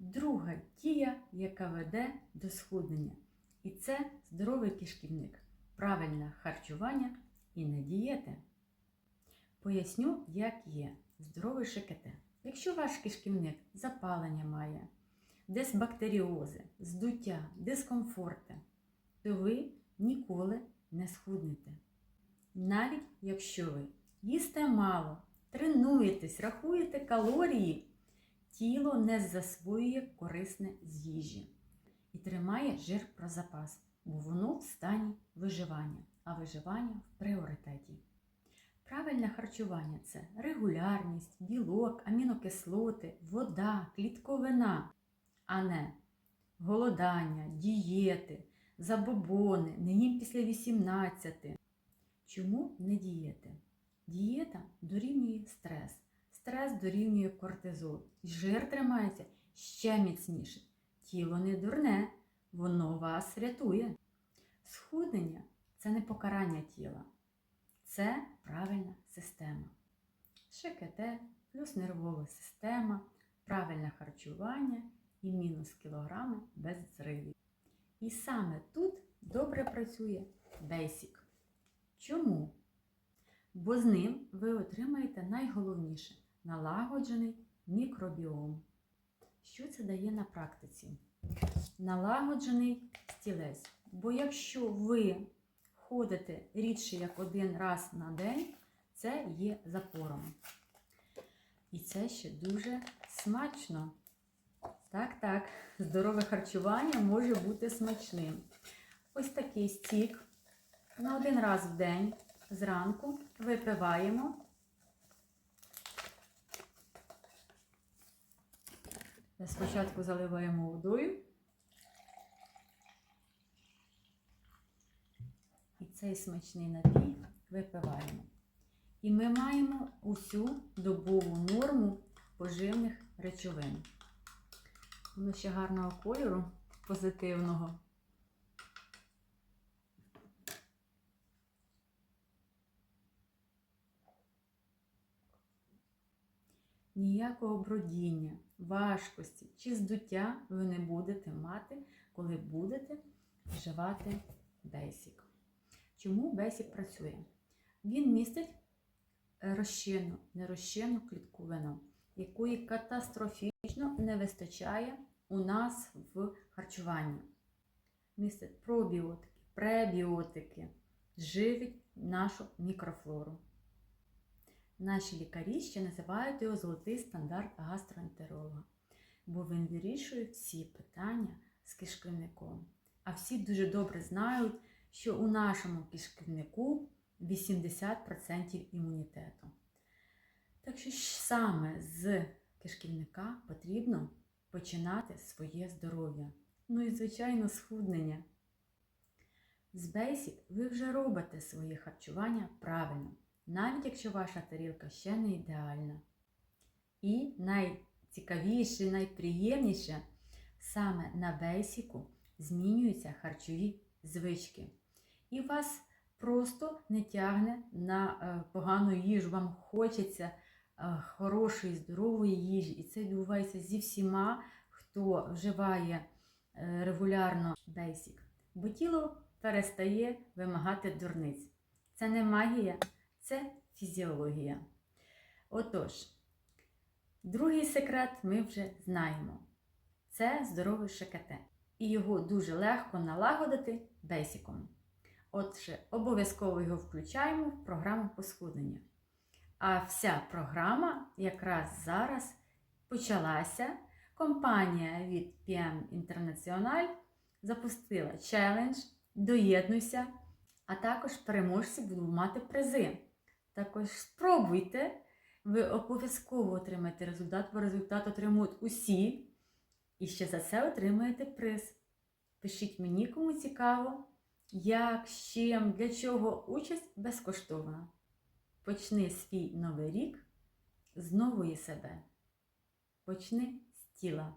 друга дія, яка веде до схуднення. І це здоровий кишківник, правильне харчування і не дієти. Поясню, як є здоровий ШКТ. Якщо ваш кишківник запалення має, дисбактеріози, здуття, дискомфорти, то ви ніколи не схуднете. Навіть якщо ви їсте мало, тренуєтесь, рахуєте калорії, тіло не засвоює корисне з їжі і тримає жир про запас, бо воно в стані виживання, а виживання в пріоритеті. Правильне харчування це регулярність, білок, амінокислоти, вода, клітковина, а не голодання, дієти, забобони, не їм після 18. Чому не дієти? Дієта дорівнює стрес. Стрес дорівнює кортизол. Жир тримається ще міцніше. Тіло не дурне, воно вас рятує. Схуднення це не покарання тіла, це правильна система. ШКТ плюс нервова система, правильне харчування і мінус кілограми без зривів. І саме тут добре працює Basic. Чому? Бо з ним ви отримаєте найголовніше налагоджений мікробіом. Що це дає на практиці? Налагоджений стілець. Бо якщо ви ходите рідше як один раз на день, це є запором. І це ще дуже смачно. Так, так, здорове харчування може бути смачним. Ось такий стік на один раз в день зранку випиваємо. Спочатку заливаємо водою. І цей смачний напій випиваємо. І ми маємо усю добову норму поживних речовин. Воно ще гарного кольору, позитивного. Ніякого бродіння, важкості чи здуття ви не будете мати, коли будете вживати Basic. Чому Basic працює? Він містить розчинну, нерозчинну клітковину, якої катастрофічно не вистачає у нас в харчуванні. Містить пробіотики, пребіотики, живить нашу мікрофлору. Наші лікарі ще називають його золотий стандарт гастроентеролога, бо він вирішує всі питання з кишківником. А всі дуже добре знають, що у нашому кишківнику 80% імунітету. Так що саме з кишківника потрібно починати своє здоров'я. Ну і, звичайно, схуднення. З Basic ви вже робите своє харчування правильно, навіть якщо ваша тарілка ще не ідеальна. І найцікавіше, найприємніше, саме на Basic змінюються харчові звички. І вас просто не тягне на е, погану їжу. Вам хочеться е, хорошої, здорової їжі. І це відбувається зі всіма, хто вживає е, регулярно Basic. Бо тіло перестає вимагати дурниць. Це не магія, це фізіологія. Отож, другий секрет ми вже знаємо. Це здоровий ШКТ. І його дуже легко налагодити бейсиком. Отже, обов'язково його включаємо в програму по схудненню. А вся програма якраз зараз почалася. Компанія від PM International запустила челендж Доєднуйся, а також переможці будуть мати призи. Також спробуйте, ви обов'язково отримаєте результат, бо результат отримують усі. І ще за це отримаєте приз. Пишіть мені, кому цікаво, як, з чим, для чого участь безкоштовна. Почни свій новий рік з нової себе. Почни з тіла.